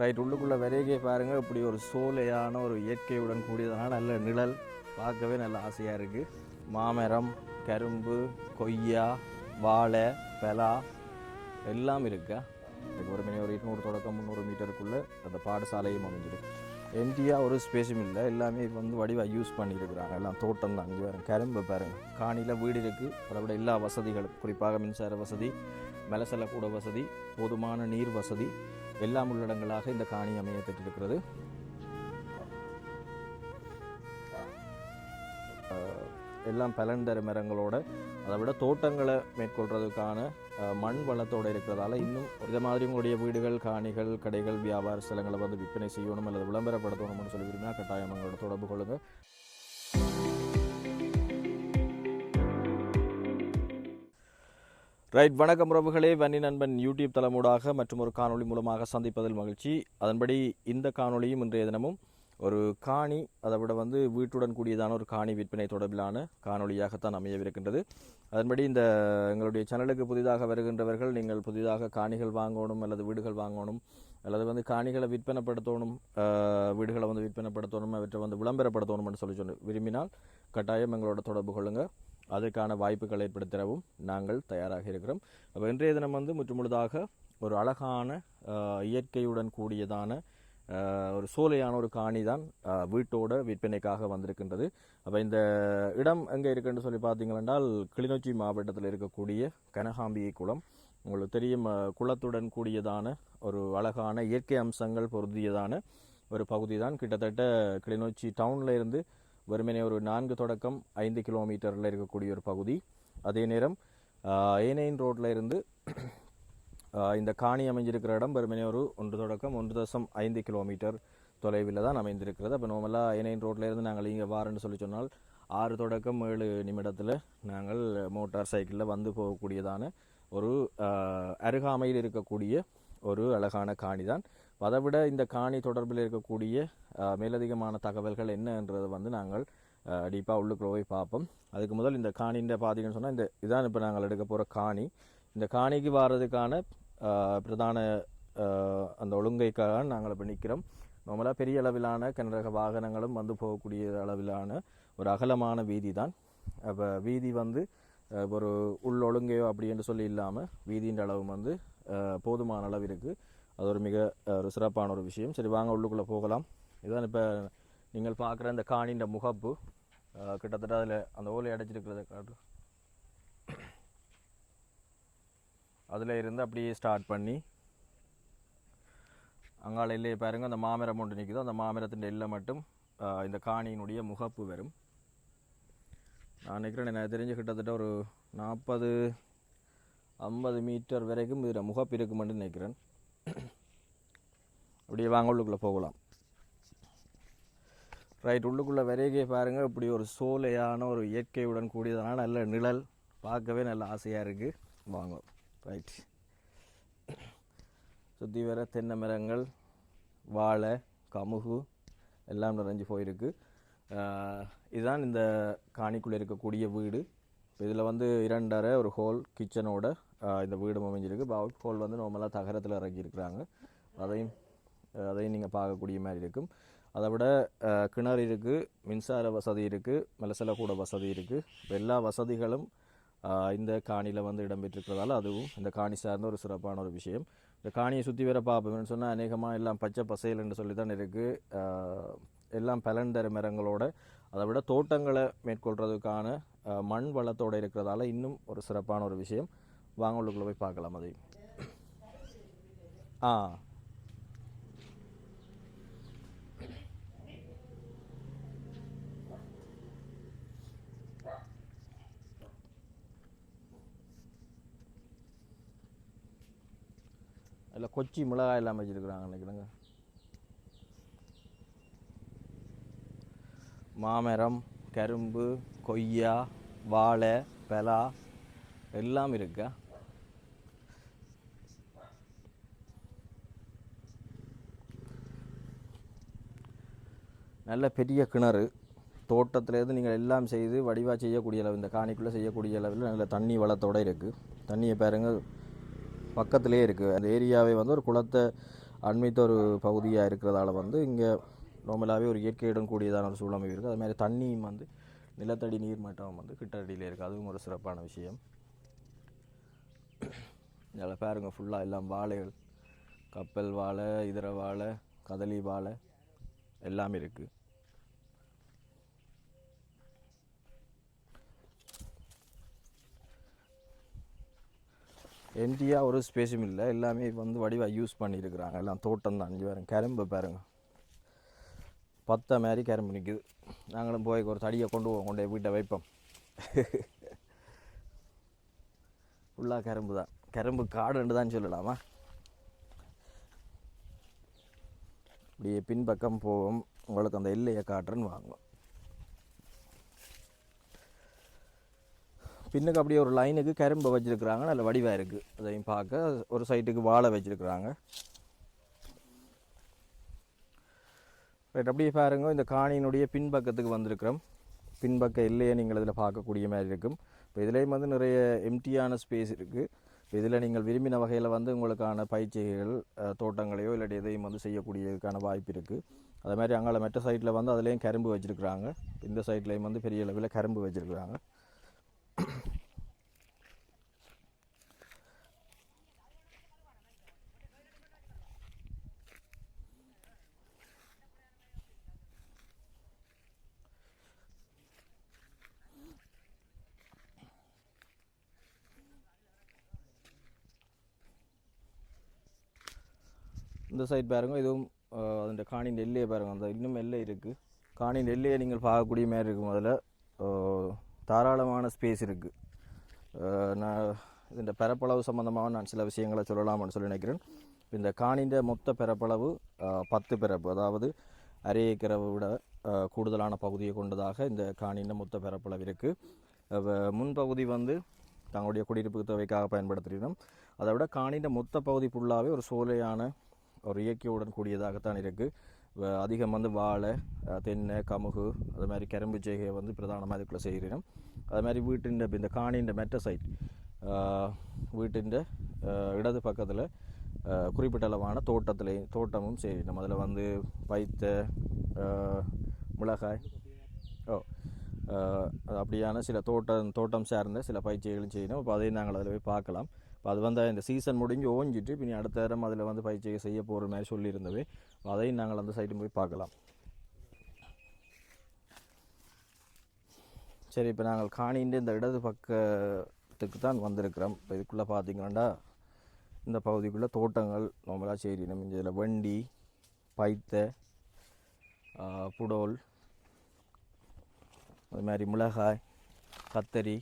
Right உள்ளுக்குள்ளே விரைகே பாருங்கள் இப்படி ஒரு சோலையான ஒரு இயற்கையுடன் கூடியதான நல்ல நிழல். பார்க்கவே நல்ல ஆசையாக இருக்குது மாமரம் கரும்பு கொய்யா வாழை பலா எல்லாம் இருக்கா? இதுக்கு ஒரு மணி ஒரு எட்நூறு தொடக்கம் முந்நூறு மீட்டருக்குள்ளே அந்த பாடசாலையும் அமைஞ்சிருக்கு. எம்டியாக ஒரு ஸ்பேஸும் இல்லை. எல்லாமே இப்போ வந்து வடிவாக யூஸ் பண்ணியிருக்கிறாங்க. எல்லாம் தோட்டம் தான். இங்கே வேறு கரும்பு பாருங்கள் காணியில் வீடு இருக்குது அதை விட எல்லா வசதிகளும் குறிப்பாக மின்சார வசதி மலசலக்கூட வசதி போதுமான நீர் வசதி எல்லாம் உள்ளடங்களாக இந்த காணி அமைய பெற்றிருக்கிறது. அஹ், எல்லாம் பலன்தர மரங்களோட அதை விட தோட்டங்களை மேற்கொள்றதுக்கான மண் வளத்தோடு இருக்கிறதால இன்னும் இதை மாதிரி உங்களுடைய வீடுகள் காணிகள் கடைகள் வியாபார ஸ்தலங்களை வந்து விற்பனை செய்யணும் அல்லது விளம்பரப்படுத்தணும்னு சொல்லி விரும்பினா கட்டாயம் எங்களோட தொடர்பு கொள்ளுங்கள் ரைட் வணக்கம் உறவுகளே. வன்னி நண்பன் யூடியூப் தளமூடாக மற்றும் ஒரு காணொளி மூலமாக சந்திப்பதில் மகிழ்ச்சி. அதன்படி இந்த காணொளியும் இன்றைய தினமும் ஒரு காணி அதை விட வந்து வீட்டுடன் கூடியதான ஒரு காணி விற்பனை தொடர்பிலான காணொளியாகத்தான் அமையவிருக்கின்றது. அதன்படி இந்த எங்களுடைய சேனலுக்கு புதிதாக வருகின்றவர்கள் நீங்கள் புதிதாக காணிகள் வாங்கணும் அல்லது வீடுகள் வாங்கணும் அல்லது வந்து காணிகளை விற்பனைப்படுத்தணும் வீடுகளை வந்து விற்பனைப்படுத்தணும் அவற்றை வந்து விளம்பரப்படுத்தணும்னு சொல்லி சொல்லி விரும்பினால் கட்டாயம் எங்களோட தொடர்பு கொள்ளுங்கள் அதற்கான வாய்ப்புகளை ஏற்படுத்தவும் நாங்கள் தயாராக இருக்கிறோம். அப்போ இன்றைய தினம் வந்து முற்றுமுழுதாக ஒரு அழகான இயற்கையுடன் கூடியதான ஒரு சோலையான ஒரு காணி தான் வீட்டோட விற்பனைக்காக வந்திருக்கின்றது. அப்போ இந்த இடம் எங்கே இருக்குன்னு சொல்லி பார்த்தீங்களென்றால் கிளிநொச்சி மாவட்டத்தில் இருக்கக்கூடிய கனகாம்பிகை குளம். உங்களுக்கு தெரியும் குளத்துடன் கூடியதான ஒரு அழகான இயற்கை அம்சங்கள் பொருந்தியதான ஒரு பகுதி தான். கிட்டத்தட்ட கிளிநொச்சி டவுனில் இருந்து வெறுமனே ஒரு நான்கு தொடக்கம் ஐந்து கிலோமீட்டரில் இருக்கக்கூடிய ஒரு பகுதி. அதே நேரம் ஏனைன் ரோட்ல இருந்து இந்த காணி அமைஞ்சிருக்கிற இடம் வெறுமனே ஒரு ஒன்று தொடக்கம் ஒன்று தசம் ஐந்து கிலோமீட்டர் தொலைவில் தான் அமைந்திருக்கிறது. அப்போ நார்மலாக ஏனைன் ரோட்டில் இருந்து நாங்கள் இங்கே வாரன்னு சொல்லி சொன்னால் ஆறு தொடக்கம் ஏழு நிமிடத்தில் நாங்கள் மோட்டார் சைக்கிளில் வந்து போகக்கூடியதான ஒரு அருகாமையில் இருக்கக்கூடிய ஒரு அழகான காணி தான் அதை விட இந்த காணி தொடர்பில் இருக்கக்கூடிய மேலதிகமான தகவல்கள் என்னன்றதை வந்து நாங்கள் டீப்பாக உள்ளுக்குள்ள போய் பார்ப்போம். அதுக்கு முதல் இந்த காணின்ற பார்த்தீங்கன்னு சொன்னால் இந்த இதான் இப்போ நாங்கள் எடுக்க போகிற காணி. இந்த காணிக்கு வர்றதுக்கான பிரதான அந்த ஒழுங்கைக்காக நாங்கள் இப்போ நிற்கிறோம் நம்மளாக பெரிய அளவிலான கனரக வாகனங்களும் வந்து போகக்கூடிய அளவிலான ஒரு அகலமான வீதி தான் அப்போ வீதி வந்து ஒரு உள் ஒழுங்கையோ அப்படி என்று சொல்லி இல்லாமல் வீதின்ற அளவு வந்து போதுமான அளவு இருக்குது அது ஒரு மிக ஒரு சிறப்பான ஒரு விஷயம். சரி வாங்க உள்ளுக்குள்ளே போகலாம். இதுதான் இப்போ நீங்கள் பார்க்குற இந்த காணின்ற முகப்பு. கிட்டத்தட்ட அதில் அந்த ஓலை அடைச்சிருக்கிறத காட்டு. அதில் இருந்து அப்படியே ஸ்டார்ட் பண்ணி அங்கால இல்லையே பாருங்க அந்த மாமரம் ஒன்று நிற்குதோ அந்த மாமரத்தின் எல்லை மட்டும் இந்த காணியினுடைய முகப்பு வரும். நான் நினைக்கிறேன் எனக்கு தெரிஞ்சு கிட்டத்தட்ட ஒரு நாற்பது ஐம்பது மீட்டர் வரைக்கும் இதில் முகப்பு இருக்குமென்று நினைக்கிறேன். அப்படியே வாங்க உள்ளுக்குள்ளே போகலாம். ரைட் உள்ளுக்குள்ளே விரைகே பாருங்கள் இப்படி ஒரு சோலையான ஒரு இயற்கையுடன் கூடியதான நல்ல நிழல். பார்க்கவே நல்ல ஆசையாக இருக்குது வாங்க ரைட் சுற்றி வர தென்னை மரங்கள் வாழை கமுகு எல்லாம் நிறைஞ்சு போயிருக்கு. இதுதான் இந்த காணிக்குள்ளே இருக்கக்கூடிய வீடு. இதில் வந்து இரண்டரை ஒரு ஹோல் கிச்சனோட இந்த வீடு அமைஞ்சிருக்கு. பவுட் ஹோல் வந்து நார்மலாக தகரத்தில் இறக்கியிருக்கிறாங்க. அதையும் அதையும் நீங்கள் பார்க்கக்கூடிய மாதிரி இருக்கும். அதை விட கிணறு இருக்குது மின்சார வசதி இருக்குது மலசல கூட வசதி இருக்குது எல்லா வசதிகளும் இந்த காணியில் வந்து இடம்பெற்றிருக்கிறதால அதுவும் இந்த காணி சார்ந்த ஒரு சிறப்பான ஒரு விஷயம். இந்த காணியை சுற்றி வர பார்ப்போம்னு சொன்னால் அநேகமாக எல்லாம் பச்சை பசையல் என்று சொல்லி தான் இருக்குது எல்லாம் பலன்தர மரங்களோட அதை விட தோட்டங்களை மேற்கொள்றதுக்கான மண் வளத்தோடு இருக்கிறதால இன்னும் ஒரு சிறப்பான ஒரு விஷயம். வாங்க உள்ளுக்குள்ளே போய் பார்க்கலாம் அதையும் ஆ. அதில் கொச்சி மிளகாய் எல்லாம் வச்சுருக்குறாங்க நினைக்கிறேங்க மாமரம் கரும்பு கொய்யா வாழை பலா எல்லாம் இருக்கா. நல்ல பெரிய கிணறு. தோட்டத்திலேருந்து நீங்கள் எல்லாம் செய்து வடிவாக செய்யக்கூடிய அளவு இந்த காணிக்குள்ளே செய்யக்கூடிய அளவில் நல்ல தண்ணி வளத்தோடு இருக்குது தண்ணியை பாருங்க பக்கத்திலே இருக்குது அந்த ஏரியாவே வந்து ஒரு குளத்தை அண்மித்த ஒரு பகுதியாக இருக்கிறதால வந்து இங்கே நார்மலாகவே ஒரு இயற்கையுடன் கூடியதான ஒரு சூழ்நிலை இருக்குது அது மாதிரி தண்ணியும் வந்து நிலத்தடி நீர் மட்டம் வந்து கிட்டடியில் இருக்குது அதுவும் ஒரு சிறப்பான விஷயம். இதில் பாருங்க ஃபுல்லாக எல்லாம் வாழைகள் கப்பல் வாழை இதர வாழை கதலி வாழை எல்லாமே இருக்குது எம்டியாக ஒரு ஸ்பேஸும் இல்லை. எல்லாமே வந்து வடிவாக யூஸ் பண்ணியிருக்கிறாங்க எல்லாம் தோட்டம் தான். இங்கே பாருங்க கரும்பு பாருங்க. பத்த மாதிரி கரும்பு நிற்குது நாங்களும் போய் ஒரு தடியை கொண்டு போவோம். கொண்டு போய் வீட்டை வைப்போம். ஃபுல்லாக கரும்பு தான். கரும்பு காடுன்னு தான் சொல்லலாமா? இப்படியே பின்பக்கம் போவோம். உங்களுக்கு அந்த எல்லையை காட்டுறேன்னு வாங்குவோம். பின்னுக்கு அப்படியே ஒரு லைனுக்கு கரும்பு வச்சுருக்குறாங்க. நல்ல வடிவாக இருக்குது அதையும் பார்க்க. ஒரு சைட்டுக்கு வாழை வச்சுருக்குறாங்க. ரைட் அப்படியே பாருங்க. இந்த காணியினுடைய பின்பக்கத்துக்கு வந்திருக்கிறோம். பின்பக்கம் இல்லையே நீங்கள் இதில் பார்க்கக்கூடிய மாதிரி இருக்கும். இப்போ இதுலேயும் வந்து நிறைய எம்டியான ஸ்பேஸ் இருக்குது இதில் நீங்கள் விரும்பின வகையில் வந்து உங்களுக்கான பயிற்சிகள் தோட்டங்களையோ இல்லாட்டி எதையும் வந்து செய்யக்கூடியதுக்கான வாய்ப்பு இருக்குது அதே மாதிரி அங்கால மெட்ட சைட்டில் வந்து அதுலேயும் கரும்பு வச்சுருக்குறாங்க. இந்த சைட்லேயும் வந்து பெரிய அளவில் கரும்பு வச்சுருக்குறாங்க. இந்த சைட் பாருங்கள் இதுவும் அதன் அந்த காணின் எல்லையை பாருங்க அந்த இன்னும் எல்லை இருக்குது காணின் எல்லையை நீங்கள் பார்க்கக்கூடிய மாதிரி இருக்கும் அதில் தாராளமான ஸ்பேஸ் இருக்குது நான் இந்த பரப்பளவு சம்மந்தமாக நான் சில விஷயங்களை சொல்லலாம்னு சொல்லி நினைக்கிறேன். இந்த காணின்ற மொத்த பரப்பளவு பத்து பரப்பு அதாவது அரை ஏக்கரை விட கூடுதலான பகுதியை கொண்டதாக இந்த காணிந்த மொத்த பரப்பளவு இருக்குது முன்பகுதி வந்து தங்களுடைய குடியிருப்பு தேவைக்காக பயன்படுத்துகிறோம் அதை விட காணிந்த மொத்த பகுதி ஃபுல்லாகவே ஒரு சோலையான ஒரு இயற்கையுடன் கூடியதாகத்தான் இருக்குது அதிகம் வந்து வாழை தென்னை கமுகு அது மாதிரி கரும்பு செய்கையை வந்து பிரதானமாக இதுக்குள்ளே செய்கிறோம் அது மாதிரி வீட்டின் இந்த காணின்ற மெட்ட சைட் வீட்டின் இடது பக்கத்தில் குறிப்பிட்ட அளவான தோட்டமும் செய்கிறோம் அதில் வந்து வைத்த மிளகாய் ஓ அப்படியான சில தோட்டம் தோட்டம் சார்ந்த சில பயிற்சிகளும் செய்யணும். இப்போ அதையும் நாங்கள் அதில் போய் பார்க்கலாம். இப்போ அது வந்து இந்த சீசன் முடிஞ்சு ஓஞ்சிட்டு பின்னி அடுத்த நேரம் அதில் வந்து பயிற்சியை செய்ய போகிற மாதிரி சொல்லியிருந்தவே அதையும் நாங்கள் அந்த சைடும் போய் பார்க்கலாம். சரி இப்போ நாங்கள் காணின்ற இந்த இடது பக்கத்துக்கு தான் வந்திருக்கிறோம். இப்போ இதுக்குள்ளே பார்த்தீங்கன்னா இந்த பகுதிக்குள்ளே தோட்டங்கள் நம்மளா சரி நம்ம இதில் வண்டி பைத்த புடோல் அது மாதிரி மிளகாய் கத்தரி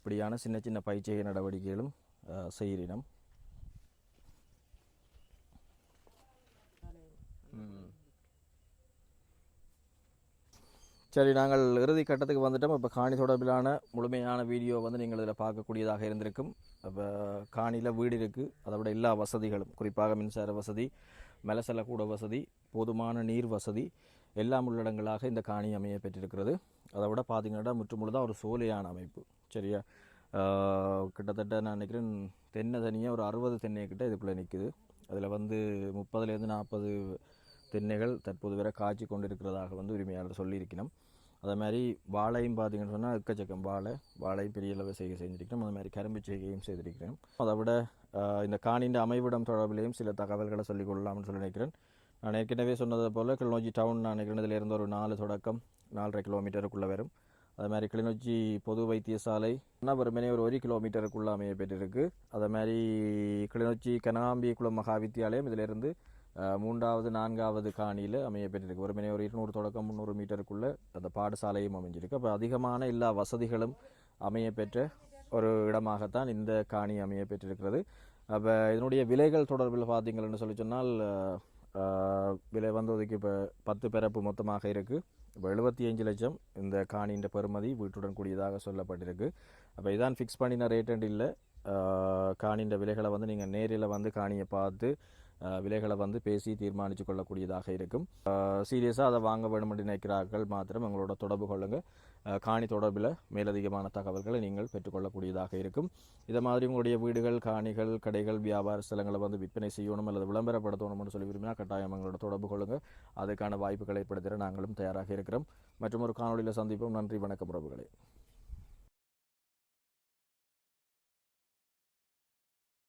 இப்படியான சின்ன சின்ன பயிற்சிகை நடவடிக்கைகளும் செய்கிறோம் சரி நாங்கள் இறுதி கட்டத்துக்கு வந்துட்டோம். இப்போ காணி தொடர்பிலான முழுமையான வீடியோ வந்து நீங்கள் இதில் பார்க்கக்கூடியதாக இருந்திருக்கும். இப்போ காணியில் வீடு இருக்குது அதை விட எல்லா வசதிகளும் குறிப்பாக மின்சார வசதி மெலசல வசதி போதுமான நீர் வசதி எல்லாம் உள்ளடங்களாக இந்த காணி அமைய பெற்றிருக்கிறது. அதை விட பார்த்தீங்கன்னா முற்றுமுழுதாக ஒரு சோலையான அமைப்பு. சரியா? கிட்டத்தட்ட நான் நினைக்கிறேன் தென்னை தனியாக ஒரு அறுபது தென்னை கிட்ட இதுக்குள்ளே நிற்குது அதில் வந்து முப்பதுலேருந்து நாற்பது தென்னைகள் தற்போது வரை காய்ச்சி கொண்டிருக்கிறதாக வந்து உரிமையாளர் சொல்லியிருக்கணும். அதே மாதிரி வாழையும் பார்த்தீங்கன்னு சொன்னால் எக்கச்சக்கம் வாழை வாழையும் பெரிய அளவு செய்கை செஞ்சிருக்கிறோம் அது மாதிரி கரும்பு செய்கையும் செய்திருக்கிறோம் அதை விட இந்த காணின்ற அமைவிடம் தொடர்பிலையும் சில தகவல்களை சொல்லிக் கொள்ளலாம்னு சொல்லி நினைக்கிறேன். நான் ஏற்கனவே சொன்னது போல் கிளிநொச்சி டவுன் நான் நினைக்கிறேன் இதுல இருந்து ஒரு நாலு தொடக்கம் நாலரை கிலோமீட்டருக்குள்ளே வரும். அது மாதிரி கிளிநொச்சி பொது வைத்தியசாலை வெறுமனே ஒரு ஒரு கிலோமீட்டருக்குள்ள அமையப்பட்டிருக்கு பெற்றிருக்கு. அதே மாதிரி கிளிநொச்சி கனகாம்பியகுளம் மகா வித்தியாலயம் இதிலிருந்து மூன்றாவது நான்காவது காணியில் அமையப்பட்டிருக்கு ஒரு மணி ஒரு இருநூறு தொடக்கம் முந்நூறு மீட்டருக்குள்ளே அந்த பாடசாலையும் அமைஞ்சிருக்கு. அப்போ அதிகமான எல்லா வசதிகளும் அமையப்பெற்ற ஒரு இடமாகத்தான் இந்த காணி அமையப்பெற்றிருக்கிறது அப்போ இதனுடைய விலைகள் தொடர்பில் பார்த்தீங்கன்னு சொல்லி சொன்னால் விலை வந்து இப்போ பத்து பிறப்பு மொத்தமாக இருக்குது இப்போ எழுபத்தி அஞ்சு லட்சம் இந்த காணின்ற பெறுமதி வீட்டுடன் கூடியதாக சொல்லப்பட்டிருக்கு. அப்போ இதான் ஃபிக்ஸ் பண்ணின ரேட் அண்ட் இல்லை. காணின்ற விலைகளை வந்து நீங்கள் நேரில் வந்து காணியை பார்த்து விலைகளை வந்து பேசி தீர்மானித்து கொள்ளக்கூடியதாக இருக்கும். சீரியஸாக அதை வாங்க வேண்டும் என்று நினைக்கிறார்கள் மாத்திரம். எங்களோட தொடர்பு கொள்ளுங்கள் காணி தொடர்பில் மேலதிகமான தகவல்களை நீங்கள் பெற்றுக்கொள்ளக்கூடியதாக இருக்கும். இதை மாதிரி உங்களுடைய வீடுகள் காணிகள் கடைகள் வியாபார ஸ்தலங்களை வந்து விற்பனை செய்யணும் அல்லது விளம்பரப்படுத்தணும்னு சொல்லி விரும்பினா கட்டாயம் எங்களோட தொடர்பு கொள்ளுங்கள் அதுக்கான வாய்ப்புகளை ஏற்படுத்திட நாங்களும் தயாராக இருக்கிறோம். மற்றும் ஒரு காணொலியில் சந்திப்போம். நன்றி வணக்கம் உறவுகளே.